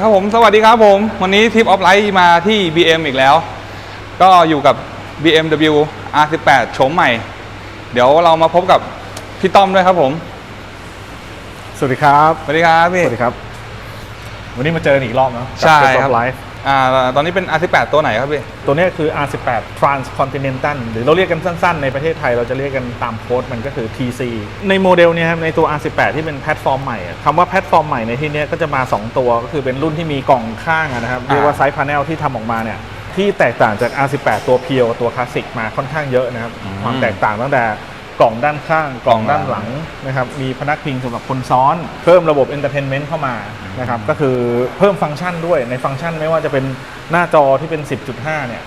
เคครับผมสวัสดีครับผม วันนี้ทิปออฟไลท์มาที่ BM อีกแล้ว ก็อยู่กับ BMW R18 โฉมใหม่ เดี๋ยวเรามาพบกับพี่ต้อมด้วยครับผม สวัสดีครับ สวัสดีครับพี่ สวัสดีครับ วันนี้มาเจอกันอีกรอบเนาะใช่ครับไลฟ์ อ่าตอนนี้เป็น R18 ตัวไหนครับพี่ ตัวนี้คือ R18 Transcontinental หรือเราเรียกกันสั้นๆ ในประเทศไทยเราจะเรียกกันตามโค้ดมันก็คือ TC ในโมเดลเนี่ยครับในตัว R18 ที่เป็นแพลตฟอร์มใหม่อะคำว่าแพลตฟอร์มใหม่ในที่เนี้ยก็จะมา 2 ตัวก็คือเป็นรุ่นที่มีกล่องข้างอะนะครับเรียกว่าไซส์พา n นลที่ทำออกมาเนี่ยที่แตกต่างจาก R18 ตัวเพียวตัวคลาสสิกมาค่อนข้างเยอะนะครับอืมความแตกต่างตั้งแต่ กล่องด้านข้างกล่องด้านหลังกล่องหลังนะครับมีพนักพิงสำหรับคนซ้อน เพิ่มระบบเอนเตอร์เทนเมนต์เข้ามานะครับก็คือเพิ่มฟังก์ชันด้วยในฟังก์ชันไม่ว่าจะเป็นหน้าจอที่เป็น 10.5 เนี่ย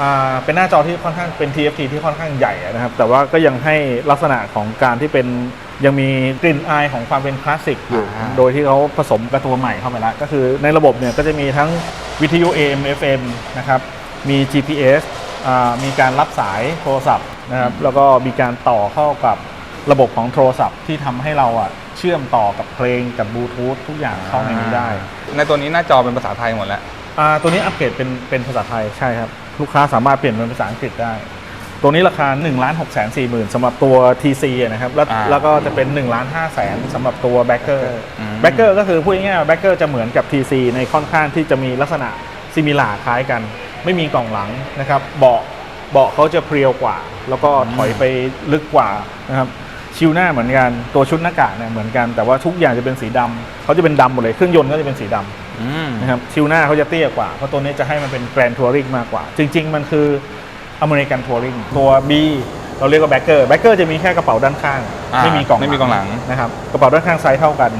อ่าเป็นหน้าจอที่ค่อนข้างเป็น TFT ที่ค่อนข้างใหญ่อะนะครับ แต่ว่าก็ยังให้ลักษณะของการที่เป็นยังมีกลิ่นอายของความเป็นคลาสสิกอยู่อ่าโดยที่เขาผสมกับตัวใหม่เข้าไปแล้ว ก็คือในระบบเนี่ยก็จะมีทั้งวิทยุ AM FM นะครับ มี GPS อ่ามีการรับสายโทรศัพท์ นะครับแล้วก็มีการต่อเข้ากับระบบของโทรศัพท์ที่ทำให้เราอะเชื่อมต่อกับเพลงกับบลูทูธทุกอย่างเข้าในนี้ได้ในตัวนี้หน้าจอเป็นภาษาไทยหมดแล้ว อ่าตัวนี้อัปเกรดเป็นเป็นภาษาไทยใช่ครับ ลูกค้าสามารถเปลี่ยนเป็นภาษาอังกฤษได้ ตัวนี้ราคา1นึ่งล้านหกแสนสี่หมื่นสำหรับตัว TC อะนะครับแล้วอ่าแล้วก็จะเป็น1นึ่งล้านห้าแสนสำหรับตัว b a c k e r อืม b a c k e r ก็คือพูดง่ายๆ b a c k e r จะเหมือนกับ TC ในค่อนข้างที่จะมีลักษณะซิมิลาคล้ายกัน ไม่มีกล่องหลังนะครับเบาะ เบาะเขาจะเพรียวกว่า แล้วก็ถอยไปลึกกว่านะครับชิวหน้าเหมือนกันตัวชุดหน้ากากเนี่ยเหมือนกันแต่ว่าทุกอย่างจะเป็นสีดำเขาจะเป็นดำหมดเลยเครื่องยนต์ก็จะเป็นสีดำ อืม นะครับชิวหน้าเขาจะเตี้ยกว่า เพราะตัวนี้จะให้มันเป็นแกรนทัวริงมากกว่า จริง ๆ มันคืออเมริกันทัวริงตัว B เราเรียกว่าแบ็กเกอร์แบ็กเกอร์จะมีแค่กระเป๋าด้านข้าง อ่าไม่มีกล่องไม่มีกล่องหลัง นะครับกระเป๋าด้านข้างไซส์เท่ากัน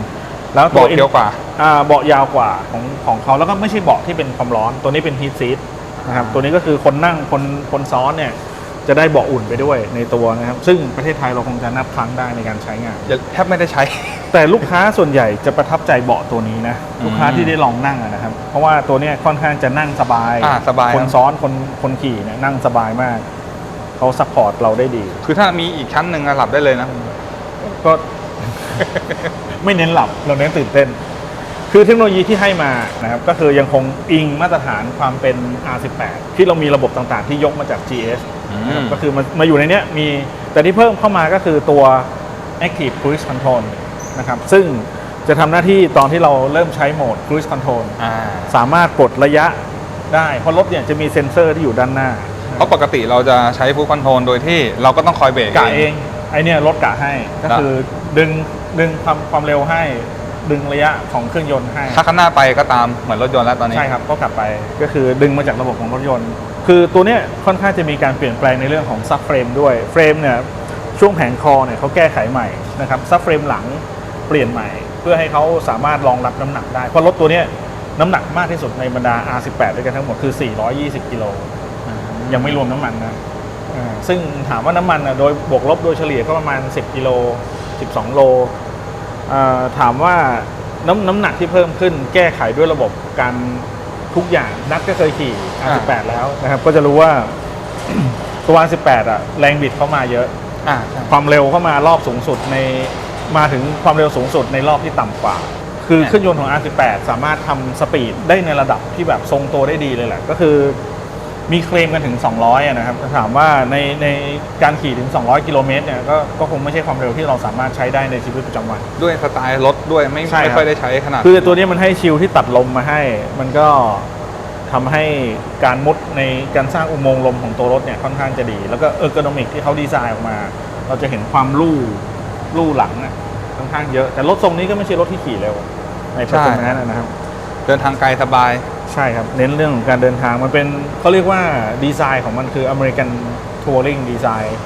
แล้วบตัอวกเคี้ยวกว่า อ่าเบาะยาวกว่าของของเขาแล้วก็ไม่ใช่เบาะที่เป็นความร้อน ตัวนี้เป็นฮีทซีท นะครับตัวนี้ก็คือคนนั่งคนคนซ้อนเนี่ยจะได้เบาะอุ่นไปด้วยในตัวนะครับ ซึ่งประเทศไทยเราคงจะนับครั้งได้ในการใช้งาน แทบไม่ได้ใช้ แต่ลูกค้าส่วนใหญ่จะประทับใจเบาะตัวนี้นะอืมลูกค้าที่ได้ลองนั่งอะนะครับ เพราะว่าตัวเนี้ยค่อนข้างจะนั่งสบายอ่าสบาย คนครับซ้อนคนคนขี่เนี่ยนั่งสบายมากเขาซัพพอร์ตเราได้ดี คือถ้ามีอีกชั้นหนึ่งอะหลับได้เลยนะ ก็ ไม่เน้นหลับเราเน้นตื่นเต้น คือเทคโนโลยีที่ให้มานะครับก็คือยังคงอิงมาตรฐานความเป็น R18 ที่เรามีระบบต่างๆ ที่ยกมาจาก GS นะครับอืมก็คือมามาอยู่ในเนี้ยมีแต่ที่เพิ่มเข้ามาก็คือตัว Active Cruise Control นะครับซึ่งจะทำหน้าที่ตอนที่เราเริ่มใช้โหมด Cruise Control อ่าสามารถกดระยะได้ เพราะรถเนี่ยจะมีเซ็นเซอร์ที่อยู่ด้านหน้าเพราะปกติเราจะใช้ฟู l คอนโทรลโดยที่เราก็ต้องคอยเบรกกะเองไอเนี่ยรถกะให้ก็คือดึงดึงความความเร็วให้ ดึงระยะของเครื่องยนต์ให้ ถ้าข้างหน้าไปก็ตามเหมือนรถยนต์แล้วตอนนี้ ใช่ครับก็กลับไปก็คือดึงมาจากระบบของรถยนต์ คือตัวเนี้ยค่อนข้างจะมีการเปลี่ยนแปลงในเรื่องของซับเฟรมด้วยเฟรมเนี่ยช่วงแผงคอเนี่ยเขาแก้ไขใหม่นะครับซับเฟรมหลังเปลี่ยนใหม่ เพื่อให้เขาสามารถรองรับน้ำหนักได้เพราะรถตัวเนี้ยน้ำหนักมากที่สุดในบรรดา R18 ด้วยกันทั้งหมดคือ 420 กิโลยังไม่รวมน้ำมันนะอ่าซึ่งถามว่าน้ำมันนะโดยบวกลบโดยเฉลี่ยก็ประมาณ 10 กิโล 12 โลอ่า ถามว่าน้ำน้ำหนักที่เพิ่มขึ้น แก้ไขด้วยระบบการทุกอย่างนัดก็เคยขี่ R18 แล้วนะครับ ก็จะรู้ว่าตัว R18 อะแรงบิดเข้ามาเยอะอ่าใช่ความเร็วเข้ามารอบสูงสุดในมาถึงความเร็วสูงสุดในรอบที่ต่ำกว่า คือเครื่องยนต์ของ R18 สามารถทำสปีดได้ในระดับที่แบบทรงตัวได้ดีเลยแหละ ก็คือ มีเคลมกันถึง 200อะนะครับถามว่าในในการขี่ถึง 200 กิโลเมตรเนี่ยก็ก็คงไม่ใช่ความเร็วที่เราสามารถใช้ได้ในชีวิตประจำวัน ด้วยสไตล์รถด้วยไม่ใช่ครับ ไม่ค่อยได้ใช้ขนาดคือตัวนี้มันให้ชิลที่ตัดลมมาให้ มันก็ทำให้การมุดในการสร้างอุโมงค์ลมของตัวรถเนี่ยค่อนข้างจะดี แล้วก็เออร์โกนอมิกที่เขาดีไซน์ออกมา เราจะเห็นความลู่ลู่หลังน่ะค่อนข้างเยอะ แต่รถทรงนี้ก็ไม่ใช่รถที่ขี่เร็วในปัจจุบันนะครับ เดินทางไกลสบาย ใช่ครับ เน้นเรื่องของการเดินทางมันเป็นเขาเรียกว่าดีไซน์ของมันคืออเมริกันทัวริงดีไซน์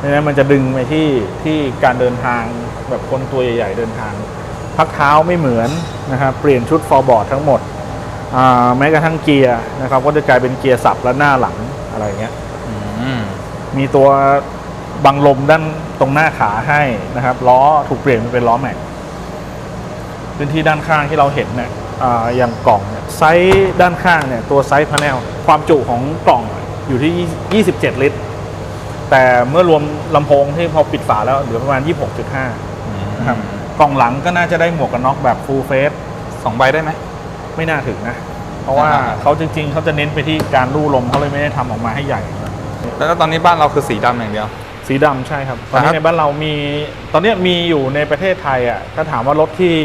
ดังนั้นมันจะดึงไปที่ที่การเดินทางแบบคนตัวใหญ่ ๆ เดินทาง พักเท้าไม่เหมือนนะครับเปลี่ยนชุดฟอร์บอร์ดทั้งหมดอ่าแม้กระทั่งเกียร์นะครับก็จะกลายเป็นเกียร์สับและหน้าหลังอะไรอย่างเงี้ยอืมมีตัวบังลมด้านตรงหน้าขาให้นะครับล้อถูกเปลี่ยนเป็นล้อแม็กพื้นที่ด้านข้างที่เราเห็นเนี่ยอ่าอย่างกล่องเนี่ย ไซส์ด้านข้างเนี่ยตัวไซส์พาเนลความจุของกล่องอยู่ที่ 27 ลิตร แต่เมื่อรวมลำโพงที่พอปิดฝาแล้วเหลือประมาณ 26.5นะครับกล่องหลังก็น่าจะได้หมวกกันน็อกแบบ full face สองใบได้ไหม ไม่น่าถึงนะ เพราะว่าอ่าเขาจริงๆ เขาจะเน้นไปที่การลู่ลมเขาเลยไม่ได้ทำออกมาให้ใหญ่ แล้วตอนนี้บ้านเราคือสีดำอย่างเดียว สีดำใช่ครับ ตอนครันี้บในบ้านเรามี ตอนนี้มีอยู่ในประเทศไทยอะ ถ้าถามว่ารถที่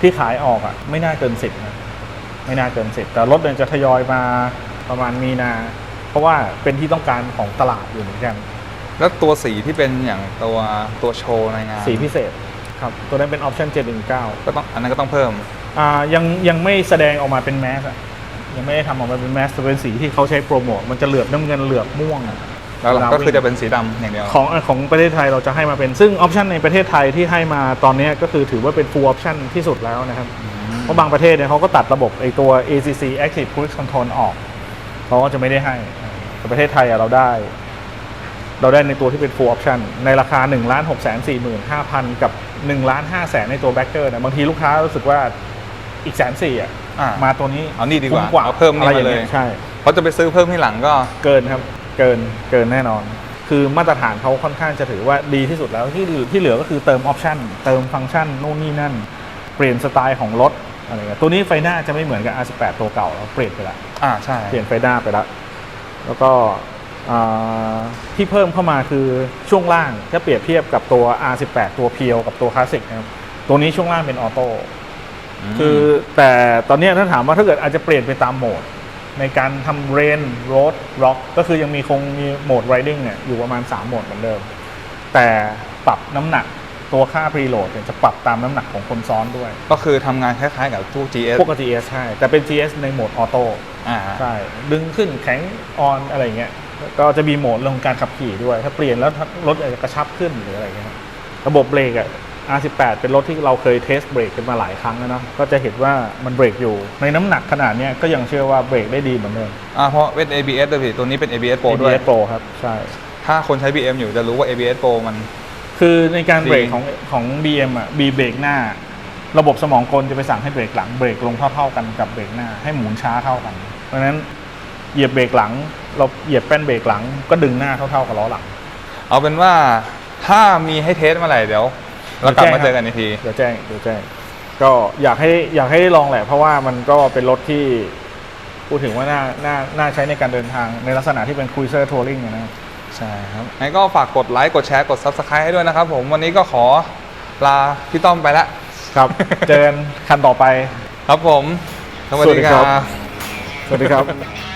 ที่ขายออกอะ ไม่น่าเกินสิบนะ ไม่น่าเกินสิบแต่รถเนี่ยจะทยอยมาประมาณมีนา เพราะว่าเป็นที่ต้องการของตลาดอยู่เหมือนกันแล้วตัวสีที่เป็นอย่างตัวตัวโชว์ในงานสีพิเศษครับตัวนั้นเป็นออปชั่น719 ก็ต้องอันนั้นก็ต้องเพิ่มอ่ายังยังไม่แสดงออกมาเป็นแมสอะยังไม่ได้ทำออกมาเป็นแมสแต่เป็นสีที่เขาใช้โปรโมทมันจะเหลือบน้ำเงินเหลือบม่วงอะแล้วเวลาก็คือวิ่งจะเป็นสีดำอย่างเดียวของของประเทศไทยเราจะให้มาเป็นซึ่งออปชันในประเทศไทยที่ให้มาตอนนี้ก็คือถือว่าเป็น full option ที่สุดแล้วนะครับ เพราะบางประเทศเนี่ยเขาก็ตัดระบบไอตัว ACC Active Cruise Control ออกเขาก็จะไม่ได้ให้ แต่ประเทศไทยอะเราได้ เราได้ในตัวที่เป็น full option ในราคา 1 6 4 5 0 0 0 กับ1ล้าน5แสนในตัว backer นะบางทีลูกค้ารู้สึกว่าอีกแสนสี่อะอ่ามาตัวนี้เอานี่ดีกว่าคุ้มเอาเพิ่มนี่อะไรอย่มาเลยงงี้ใช่เพราะจะไปซื้อเพิ่มที่หลังก็เกินครับ เกินเกินแน่นอน คือมาตรฐานเขาค่อนข้างจะถือว่าดีที่สุดแล้วที่เหลือที่เหลือก็คือเติมออปชันเติมฟังก์ชันนู่นนี่นั่น เปลี่ยนสไตล์ของรถ อะไรเงี้ยตัวนี้ไฟหน้าจะไม่เหมือนกับ R18 ตัวเก่าแล้วเปลี่ยนไปแล้วอ่าใช่เปลี่ยนไฟหน้าไปแล้วแล้วก็อ่าที่เพิ่มเข้ามาคือช่วงล่างถ้าเปรียบเทียบกับตัว R18 ตัวเพียวกับตัวคลาสสิกนะครับตัวนี้ช่วงล่างเป็นออโต้มคือแต่ตอนเนี้ยถ้าถามว่าถ้าเกิดอาจจะเปลี่ยนไปตามโหมด ในการทำเรนโรดร็อกก็คือยังมีคงมีโหมดไรดิ้งเนี่ยอยู่ประมาณ 3 โหมดเหมือนเดิม แต่ปรับน้ำหนัก ตัวค่าพรีโหลดเนี่ยจะปรับตามน้ำหนักของคนซ้อนด้วย ก็คือทำงานคล้ายๆกับตู้ GS พวกกับ GS ใช่ แต่เป็น GS ในโหมดออโต้อ่าใช่ ดึงขึ้นแข็งออนอะไรเงี้ยก็จะมีโหมดเรื่องการขับขี่ด้วย ถ้าเปลี่ยนแล้วรถอาจจะกระชับขึ้นหรืออะไรเงี้ยระบบเบรกอะ R18 เป็นรถที่เราเคยเทสเบรกกันมาหลายครั้งแล้วเนาะก็จะเห็นว่ามันเบรกอยู่ ในน้ำหนักขนาดเนี้ยก็ยังเชื่อว่าเบรกได้ดีเหมือนเดิมอ่าเพราะเป็น ABS ด้วยพี่ตัวนี้เป็น ABS Pro ด้วย ABS Pro ครับ ใช่ ถ้าคนใช้ BM อยู่จะรู้ว่า ABS Pro มัน คือในการเบรกดีของของ BM อะ B เบรกหน้า ระบบสมองกลจะไปสั่งให้เบรกหลังเบรกลงเท่าๆกันกับเบรกหน้า ให้หมุนช้าเท่ากัน เพราะฉะนั้นเหยียบเบรกหลัง เราเหยียบแป้นเบรกหลังก็ดึงหน้าเท่าๆกับล้อหลัง เอาเป็นว่าถ้ามีให้เทสเมื่อไหร่เดี๋ยวเรากลับมาเจอกันอีกทีเดี๋ยวแจ้งเดี๋ยวแจ้งก็อยากให้อยากให้ได้ลองแหละ เพราะว่ามันก็เป็นรถที่พูดถึงว่าน่าน่าน่าใช้ในการเดินทางในลักษณะที่เป็น cruiser touring นะครับ ใช่ครับงั้นก็ฝากกดไลค์กดแชร์กด Subscribe ให้ด้วยนะครับผมวันนี้ก็ขอลาพี่ต้อมไปแล้วครับ เจอกันคันต่อไป ครับผม สวัสสวัสดีดีคครัรับบสวัสดีครับ